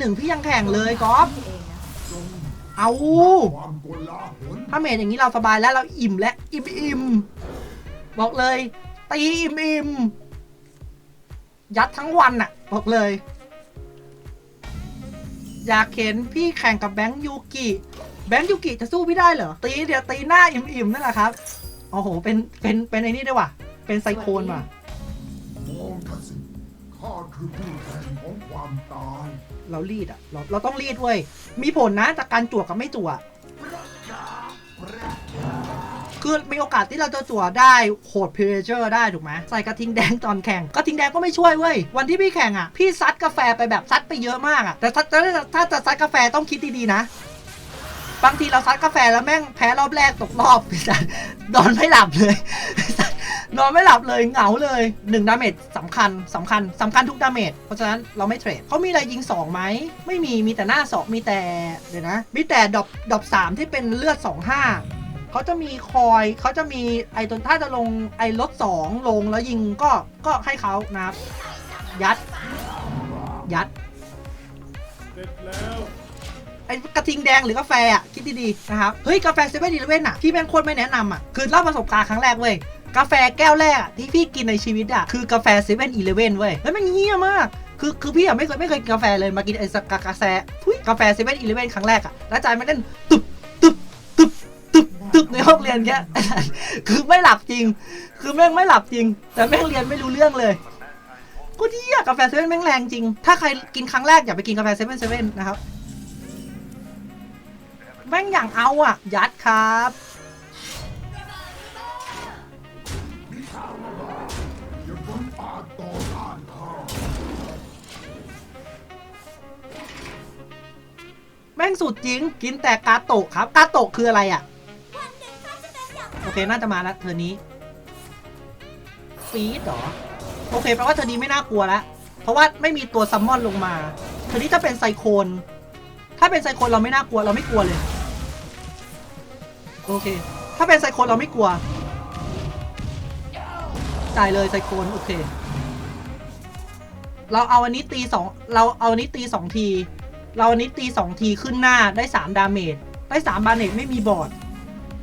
หนึ่งพี่ยังแข่งเลยกอล์ฟเอาถ้าเมจอย่างนี้เราสบายแล้วเราอิ่มและอิ่มอิ่มบอกเลย ตีอิ่มอิ่มยัดทั้งวันอะบอกเลย อยากเห็นพี่แข่งกับแบงค์ยูกิแบงค์ยูกิจะสู้พี่ได้เหรอ ตีเดี๋ยวตีหน้าอิ่มอิ่มนั่นแหละครับโอ้โหเป็นเป็นเป็นไอ้นี่ด้วยว่ะ เป็นไซโคนว่ะข้าคือผู้แทน เรารีดอะเราเราต้องรีดเว้ยมีผลนะจากการจั่วกับไม่จั่วคือมีโอกาสที่เราจะจั่วได้โหดเพลเจอร์ได้ถูกไหมใส่กระทิงแดงตอนแข่งกระทิงแดงก็ไม่ช่วยเว้ยวันที่พี่แข่งอะพี่ซัดกาแฟไปแบบซัดไปเยอะมากอะแต่ถ้าถ้าจะซัดกาแฟต้องคิดดีๆนะบางทีเราซัดกาแฟแล้วแม่งแพ้รอบแรกตกรอบนอนไม่หลับเลย นอนไม่หลับเลยเหงาเลยหนึ่งดาเมจสำคัญสำคัญสำคัญทุกดาเมจเพราะฉะนั้นเราไม่เทรดเขามีอะไรยิง2ไหมไม่มีมีแต่หน้าสองมีแต่เดี๋ยวนะ มีแต่ดอปดอปสามที่เป็นเลือด 2 5เขาจะมีคอยเขาจะมีไอตัวถ้าจะลงไอลด2ลงแล้วยิงก็ก็ให้เขานะครับ ยัด ยัดเสร็จแล้วไอ้กระทิงแดงหรือกาแฟอะคิดดีๆนะครับ เฮ้ย กาแฟเซเว่นอีเลเว่นอะ พี่แม่งโคตรไม่แนะนำอะ คือเล่าประสบการณ์ครั้งแรกเว้ย กาแฟแก้วแรกที่พี่กินในชีวิตอะคือกาแฟเซเว่นอีเลเว่นเว้ยแล้วมันเงี้ยมากคือคือพี่อะไม่เคยไม่เคยกินกาแฟเลยมากินไอ้กากาแฟทุยกาแฟเซเว่นอีเลเว่นครั้งแรกอะแล้วใจมันเล่นตึบตึบตึบตึบตึบในห้องเรียนเงี้ยคือไม่หลับจริง คือแม่งไม่หลับจริง แต่แม่งเรียนไม่รู้เรื่องเลยก็ดีอะกาแฟเซเว่นแม่งแรงจริง ถ้าใครกินครั้งแรกอย่าไปกินกาแฟเซเว่นเซเว่นนะครับแม่งอย่างเอาอะยัดครับ ม่งสุดจริง กินแต่กาโตะครับ กาโตะคืออะไรอะ โอเค น่าจะมาแล้วเธอนี้ฟีดหรอ โอเคแปลว่าเธอนี้ไม่น่ากลัวแล้วเพราะว่าไม่มีตัวซัมมอนลงมา เธอนี้ถ้าเป็นไซโคน ถ้าเป็นไซโคนเราไม่น่ากลัวเราไม่กลัวเลย โอเค ถ้าเป็นไซโคนเราไม่กลัว จ่ายเลยไซโคนโอเค เราเอาอันนี้ตีสองเราเอาอันนี้ตีสองที เราอันนี้ตีสองทีขึ้นหน้าได้สามดาเมจได้สามดาเมจไม่มีบอด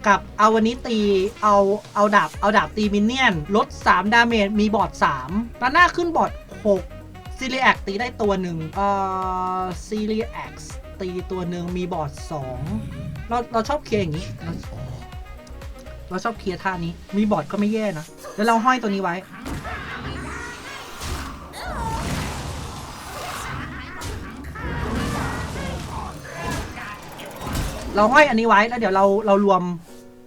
กับเอาวันนี้ตีเอาเอาดาบเอาดาบตีมินเนี่ยนลด 3 ดาเมจมีบอด3ตาหน้าขึ้นบอด6ซีเรียกตีได้ตัวหนึ่งเอ่อซีเรียกตีตัวหนึ่งมีบอด2เราเราชอบเคลียร์อย่างนี้เราชอบเคลียร์ท่านี้มีบอดก็ไม่แย่นะแล้วเราห้อยตัวนี้ไว้ เราห้อยอันนี้ไว้แล้วเดี๋ยวเราเรารวม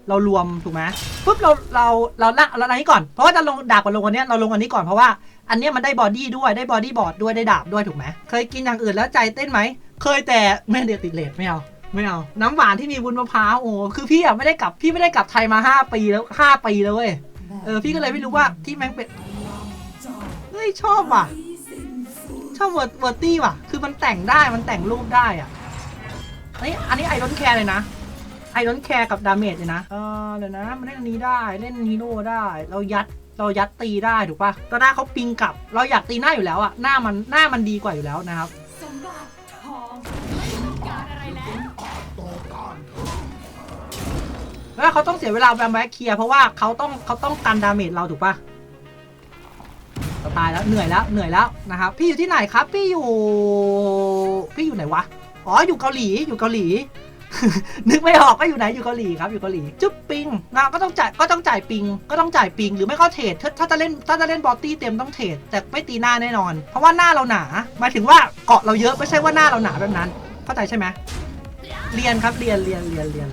เรารวมถูกไหมปุ๊บเราเราเราละเราอันนี้ก่อนเพราะว่าจะลงดาบกับลงอันเนี้ยเราลงอันนี้ก่อนเพราะว่าอันเนี้ยมันได้บอดี้ด้วยได้บอดี้บอร์ดด้วยได้ดาบด้วยถูกไหมเคยกินอย่างอื่นแล้วใจเต้นไหมเคยแต่ไม่เดียวติดเลทไม่เอาไม่เอา น้ำหวานที่มีวุ้นมะพร้าวโอ้คือพี่อะไม่ได้กลับพี่ไม่ได้กลับไทยมาห้าปีแล้วห้าปีแล้วเว้ยเออพี่ก็เลยไม่รู้ว่าที่แม่งเป็นเฮ้ยชอบว่ะ ชอบเวิร์ดเวิร์ดตี้ว่ะ คือมันแต่งได้มันแต่งรูปได้อะ อันนี้อันนี้ไอรอนแคร์เลยนะไอรอนแคร์กับดาเมจเลยนะเออเดี๋ยวนะมันเล่นอันนี้ได้เล่นฮีโร่ได้ เรายัดเรายัดตีได้ถูกปะก็หน้าเขาปิงกลับ เราอยากตีหน้าอยู่แล้วอะหน้ามันหน้ามันดีกว่าอยู่แล้วนะครับสมบัติทองไม่ต้องการอะไรแล้วต่อต้านแล้วเขาต้องเสียเวลาแวมแวะเคลียร์เพราะว่าเขาต้องเขาต้องกันดาเมจเราถูกปะตายแล้วเหนื่อยแล้วเหนื่อยแล้วนะครับพี่อยู่ที่ไหนครับ พี่อยู่ พี่อยู่ไหนวะ อ๋ออยู่เกาหลีอยู่เกาหลี นึกไม่ออกว่าอยู่ไหนอยู่เกาหลีครับอยู่เกาหลีจุ๊บปิงนะก็ต้องจ่ายก็ต้องจ่ายปิง ก็ต้องจ่ายปิง หรือไม่ก็เทรดถ้าถ้าจะเล่นถ้าจะเล่นบอตตี้เต็มต้องเทรดแต่ไม่ตีหน้าแน่นอน เพราะว่าหน้าเราหนาหมายถึงว่าเกาะเราเยอะไม่ใช่ว่าหน้าเราหนาแบบนั้น เข้าใจใช่ไหมเรียนครับเรียนเรียนเรียนเรียน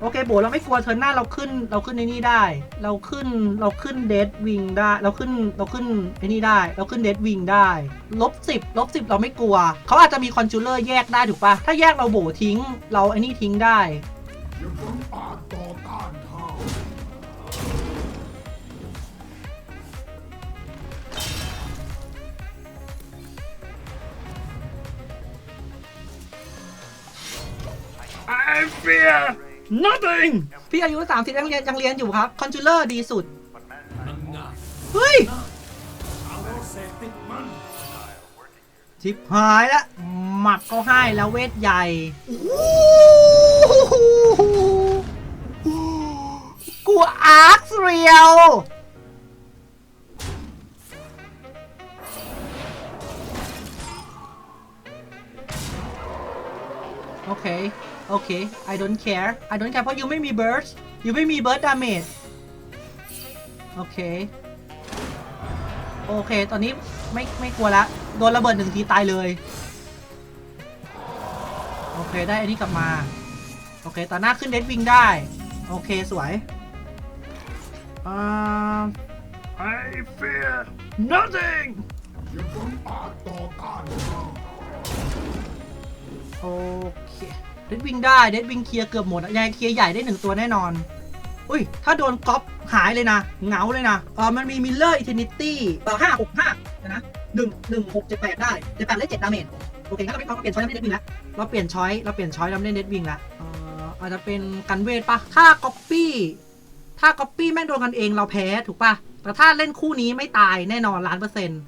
โอเคโบเราไม่กลัวเทิร์นหน้าเราขึ้นเราขึ้นในนี่ได้ เราขึ้นเราขึ้นเดดวิงได้ เราขึ้นเราขึ้นไอ้นี่ได้ เราขึ้นเดดวิงได้ลบสิบลบสิบเราไม่กลัว เขาอาจจะมีคอนจูเลอร์แยกได้ถูกปะถ้าแยกเราโบทิ้ง เราไอ้นี่ทิ้งได้เพิ่งอาจต่อต้านข้า I fear nothing พี่อายุสามสิบยังเรียนยังเรียนอยู่ครับคอนจูเลอร์ดีสุดมันง่ายเฮ้ยเอาเสพติดมันชิบหายละหมับเขาให้แล้วเวทใหญ่กูอาร์คเรียว โอเค โอเค I don't care I don't care เพราะยูไม่มี burst ยูไม่มี burst damage โอเค โอเค ตอนนี้ไม่ไม่กลัวละ โดนระเบิดหนึ่งทีตายเลย โอเค ได้อันนี้กลับมา โอเค ตอนหน้าขึ้นเดดวิงได้ โอเค สวยอ่า I fear nothing อย่าบังอาจต่อต้านข้า โอเคเดดวิงได้เดดวิงเคลียร์เกือบหมดอะยังไงเคลียร์ใหญ่ได้หนึ่งตัวแน่นอน อุ้ย ถ้าโดนก๊อปหายเลยนะเหงาเลยนะเออมันมีมิลเลอร์อิทนิตี้เออห้าหกห้านะหนึ่งหนึ่งหกเจ็ดแปดได้เจ็ดแปดได้เจ็ดดาเมจโอเคงั้นเราไม่เราเปลี่ยนช้อยแล้วไม่เล่นเดดวิงแล้วเราเปลี่ยนช้อยเราเปลี่ยนช้อยแล้วไม่เล่นเดดวิงแล้วเอออาจจะเป็นกันเวทปะถ้าก๊อปปี้ถ้าก๊อปปี้แม่งโดนกันเองเราแพ้ถูกปะแต่ถ้าเล่นคู่นี้ไม่ตายแน่นอนล้านเปอร์เซ็นต์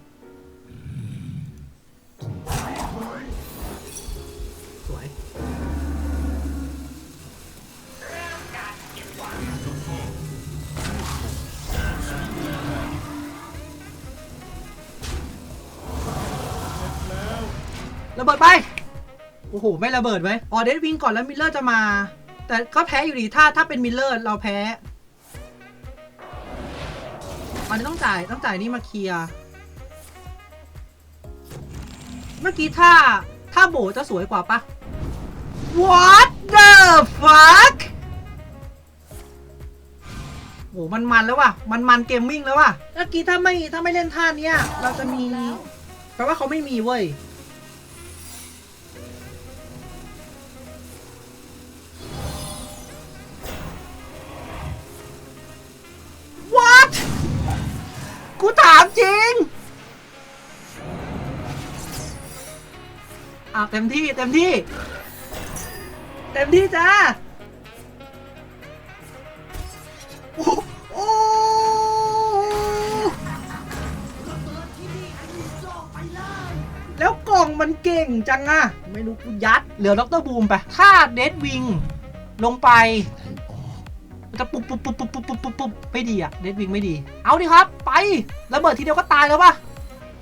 ระเบิดไป โอ้โห ไม่ระเบิดไว้อ๋อเดดวิงก่อนแล้วมิลเลอร์จะมา แต่ก็แพ้อยู่ดี ถ้าถ้าเป็นมิลเลอร์เราแพ้ มันต้องจ่ายต้องจ่ายนี่มาเคลียร์ เมื่อกี้ถ้าถ้าโบจะสวยกว่าปะ What the fuck โหมันมันแล้วว่ะ มันมันเกมมิ่งแล้วว่ะเมื่อกี้ถ้าไม่ถ้าไม่เล่นท่าเนี้ย เราจะมีแปลว่าเขาไม่มีเว้ย เต็มที่เต็มที่ เต็มที่จ้าโอ้แล้วกล่องมันเก่งจังอะไม่รู้กูยัด เหลือด็อกเตอร์บูมไป ถ้าเดดวิงลงไปจะปุ๊บปุ๊บปุ๊บปุ๊บปุ๊บปุ๊บปุ๊บไม่ดีอะเดดวิงไม่ดี เอาดิครับ ไประเบิดทีเดียวก็ตายแล้วปะ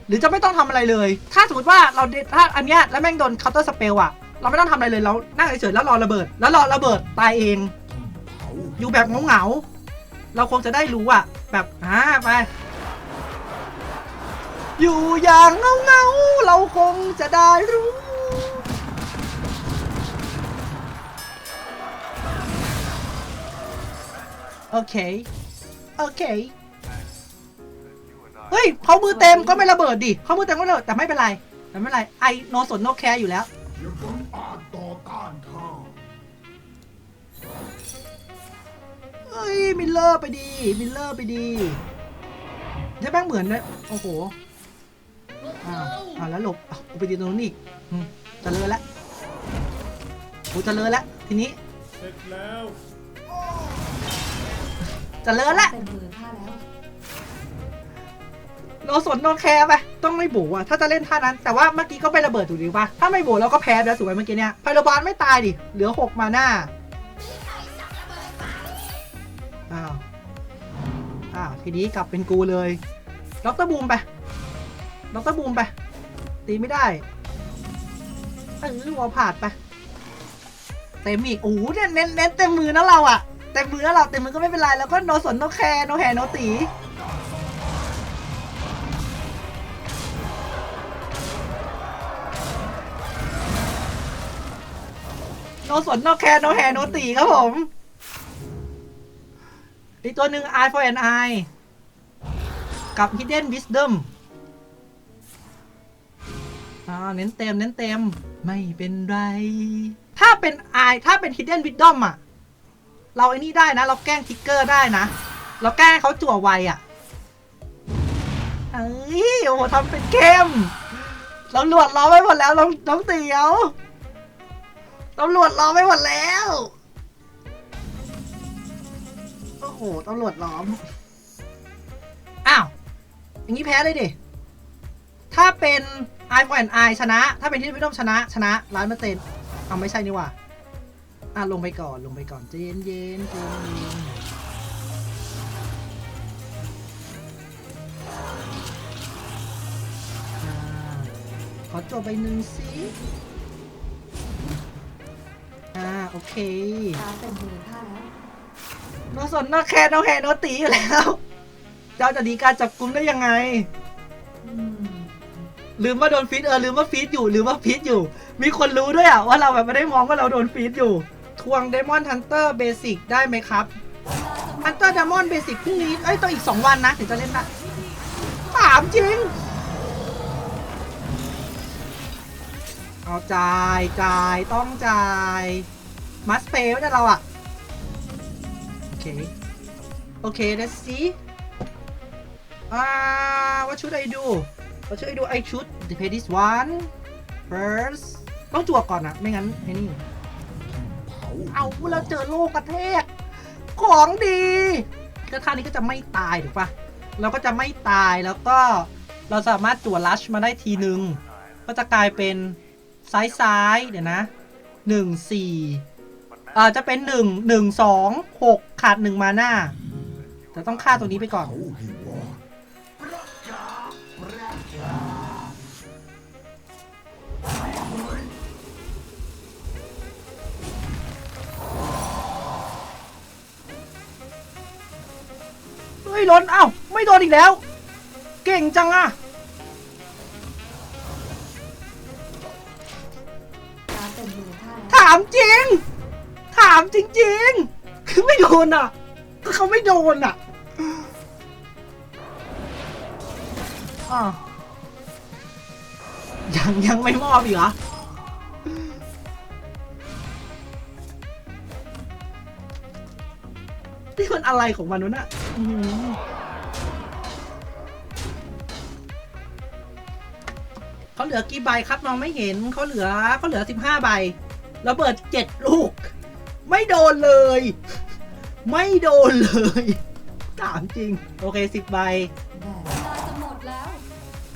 หรือจะไม่ต้องทำอะไรเลย ถ้าสมมติว่าเราถ้าอันเนี้ยแล้วแม่งโดนเคาน์เตอร์สเปลอะเราไม่ต้องทำอะไรเลยเรานั่งเฉยๆแล้วรอระเบิด แล้วรอระเบิดตายเอง อยู่แบบเงาๆเราคงจะได้รู้อะแบบอ่าไปอยู่อย่างเงาๆเราคงจะได้รู้ โอเค โอเค ฮ้ยเขามือเต็มก็ไม่ระเบิดดิเขามือเต็มก็ไม่ระเบิดแต่ไม่เป็นไรแต่ไม่เป็นไรไอโนสนโนแคร์อยู่แล้วอย่าบังอาจต่อต้านข้าเฮ้ยมิลเลอร์ไปดีมิลเลอร์ไปดีใช่แม่งเหมือนเลยโอ้โหอ้าวอ้าวแล้วหลบอ้าวกูไปดีตรงนู้นอีกอืมเจะเลอแล้วกูเจะเลอแล้วทีนี้เสร็จแล้วเจะเลอแล้วเป็นมือข้าแล้ว โนสนโนแคร์ไปต้องไม่บูอะถ้าจะเล่นท่านั้นแต่ว่าเมื่อกี้ก็ไม่ระเบิดถูกดีป่ะถ้าไม่บูเราก็แพ้แล้วถูกไหมเมื่อกี้เนี่ยพโรบาลไม่ตายดิเหลือหกมาหน้าอ้าวอ้าวทีนี้กลับเป็นกูเลยด็อกเตอร์บูมไปด็อกเตอร์บูมไปตีไม่ได้เออวอลผ่านไปเต็มอีกโอ้โหเน้นเน้นเต็มมือนะเราอะเต็มมือนะเราเต็มมือก็ไม่เป็นไรแล้วก็โนสนโนแคร์โนแหโนตี สนโนแคร์โนแหโนตีครับผมอีกตัวหนึ่ง Eye for an Eye กับ Hidden Wisdom อ่าเน้นเต็มเน้นเต็ม ไม่เป็นไร ถ้าเป็น Eye ถ้าเป็น Hidden Wisdom อะ เราไอ้นี่ได้นะ เราแกล้งทิกเกอร์ได้นะ เราแกล้งเขาจั่วไวอะเอ้ยโอ้โหทำเป็นเข้มตำรวจรอไว้หมดแล้วน้องน้องเตียว ตำรวจรอไว้หมดแล้ว โอ้โห ตำรวจล้อม อ้าว อย่างนี้แพ้เลยดิ ถ้าเป็นไอฟนไอชนะ ถ้าเป็นที่พี่ต้อมชนะ ชนะร้านเปอร์เซ็นต์เอาไม่ใช่นี่ว่าอะลงไปก่อน ลงไปก่อน เย็นเย็นๆเย็นๆขอจบไปหนึ่งสิ เคตาเป็นมือข้าแล้วโนสนโนแคร์โนแคร์โนตีอยู่แล้ว เจ้าจะดีการจับกุมได้ยังไง อืมลืมว่าโดนฟีดเออลืมว่าฟีดอยู่ลืมว่าฟีดอยู่ มีคนรู้ด้วยอะว่าเราแบบไม่ได้มองว่าเราโดนฟีดอยู่ ทวงเดมอนฮันเตอร์เบสิกได้ไหมครับฮันเตอร์เดมอนเบสิกพรุ่งนี้เอ้ยต้องอีก 2 วันนะถึงจะเล่นได้ถามจริง เอาจ่ายจ่ายต้องจ่าย มัสเปย์ไม่ได้เราอะ โอเค โอเค let's see อ่า what should I do what should I do I should pay this one first ต้องจวกก่อนนะไม่งั้นไอ้นี่เผาเอาเราเจอโลกกระแทก ของดีก็ท่านี้ก็จะไม่ตายถูกปะเราก็จะไม่ตายแล้วก็เราสามารถจั่วลัชมาได้ทีหนึ่งก็จะกลายเป็นซ้ายซ้ายเดี๋ยวนะหนึ่งสี่ อ่าจะเป็นหนึ่งหนึ่งสองหกขาดหนึ่งมาหน้าแต่ต้องฆ่าตัวนี้ไปก่อน เฮ้ยล้นเอ้าไม่โดนอีกแล้ว เก่งจังอะามจริงๆคือไม่โดนอะคือเขาไม่โดนอะอะยังยังไม่มอบอีกเหรอนี่มันอะไรของมันวะน่ะอื้อหือเขาเหลือกี่ใบครับมองไม่เห็นเขาเหลือเขาเหลือสิบห้าใบระเบิดเจ็ดลูก ไม่โดนเลย ไม่โดนเลยถามจริง โอเคสิบใบแบกเวลาจะหมดแล้ว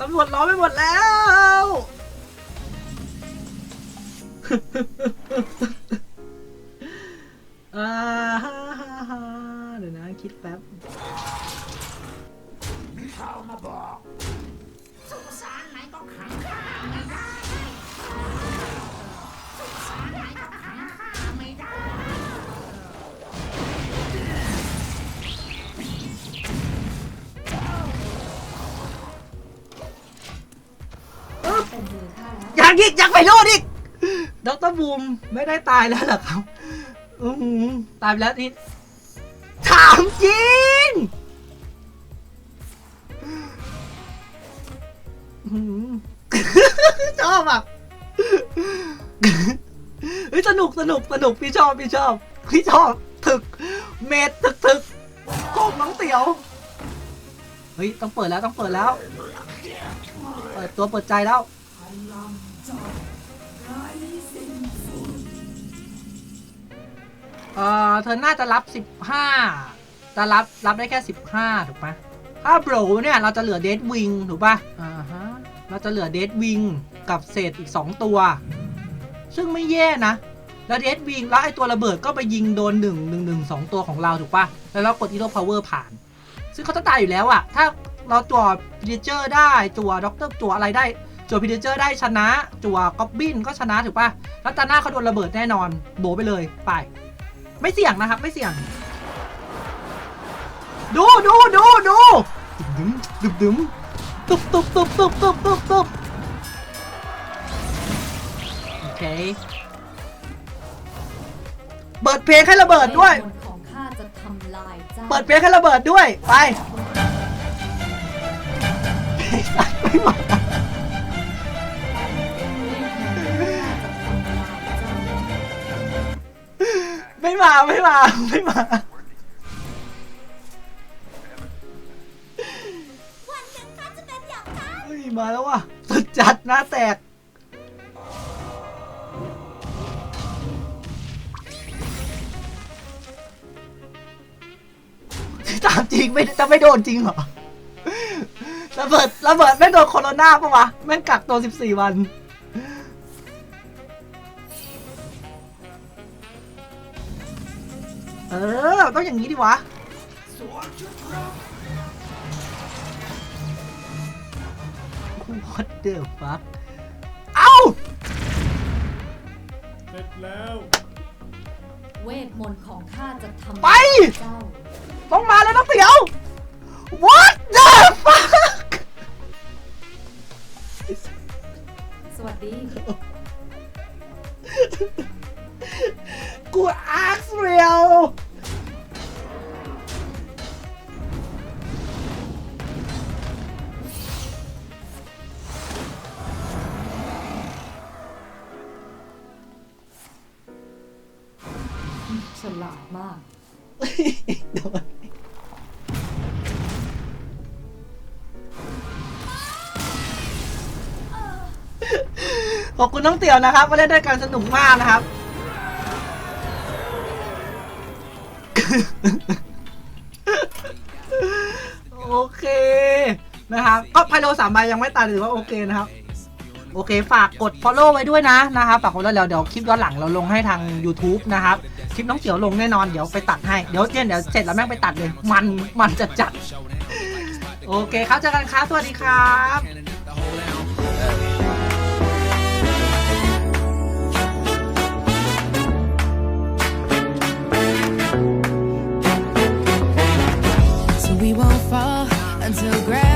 ตำรวจล้อมไปหมดแล้ว อ่าฮ่าฮ่าฮ่าเดี๋ยวนะ คิดแป๊บ มีข่าวมาบอกต ยากอีกอยากไปโลดอีกดรบูมไม่ได้ตายแล้วเหรอครับอือหือตายไปแล้วนี่ถามจริงอื้อหือชอบอะเฮ้ยสนุกสนุกสนุกพี่ชอบพี่ชอบพี่ชอบถึก เมดถึกถึกโกงน้องเตี๋ยวเฮ้ยต้องเปิดแล้วต้องเปิดแล้วเปิดตัวเปิดใจแล้ว เออเธอน่าจะรับ15จะรับรับได้แค่15ถูกปะถ้าโบรเนี่ยเราจะเหลือเดดวิงถูกปะอ่าฮะเราจะเหลือเดดวิงกับเศษอีก2ตัว ซึ่งไม่แย่นะแล้วเดดวิงแล้วไอตัวระเบิดก็ไปยิงโดน1 1 1 2ตัวของเราถูกปะแล้วเรากดอีโ o พาวเวอร์ผ่าน ซึ่งเขาจะตายอยู่แล้วอะถ้าเราจั่วพิเจอร์ได้จั่วด็อกเตอร์จั่วอะไรได้ จั่วพิเดเจอร์ได้ชนะ จั่วก๊อบบินก็ชนะถูกปะแล้วตาหน้าเขาโดนระเบิดแน่นอนโบไปเลยไป ไม่เสี่ยงนะครับ ไม่เสี่ยง ดูดูดูดูดึมดึมดึมตุบตุบตุบตุบตุบตุบตุบโอเคเปิดเพลงให้ระเบิดด้วย ของข้าจะทำลายเจ้าเปิดเพลงให้ระเบิดด้วย ไปไม่มา ไม่มาไม่มาไม่มา วันหนึ่งข้าจะเป็นอย่างนั้นเฮ้ยมาแล้วว่ะสุดจัดหน้าแตกถามจริงไม่จะไม่โดนจริงเหรอระเบิดระเบิดไม่โดนโคโรนาปะวะแม่งกักตัว 14 วัน เออ ต้องอย่างนี้ดิวะ What the fuck เอ้า เสร็จแล้ว เวทมนต์ของข้าจะทำไป เจ้า ต้องมาแล้วนะเปียว What the fuck ฉลาดมาก โดนขอบคุณน้องเตี่ยวนะครับมาเล่นด้วยกันสนุกมากนะครับ โอเคนะครับ ก็ไพโลสามใบยังไม่ตายถือว่าโอเคนะครับ โอเคฝากกด follow ไว้ด้วยนะนะคะฝากคนแล้วเดี๋ยวคลิปย้อนหลังเราลงให้ทาง YouTube นะครับ คลิปน้องเขียวลงแน่นอนเดี๋ยวไปตัดให้ เดี๋ยวเนี่ยเดี๋ยวเสร็จแล้วแม่งไปตัดเลย มันมันจัดจัดโอเคครับเจอกันครับสวัสดีครับ We won't fall until grass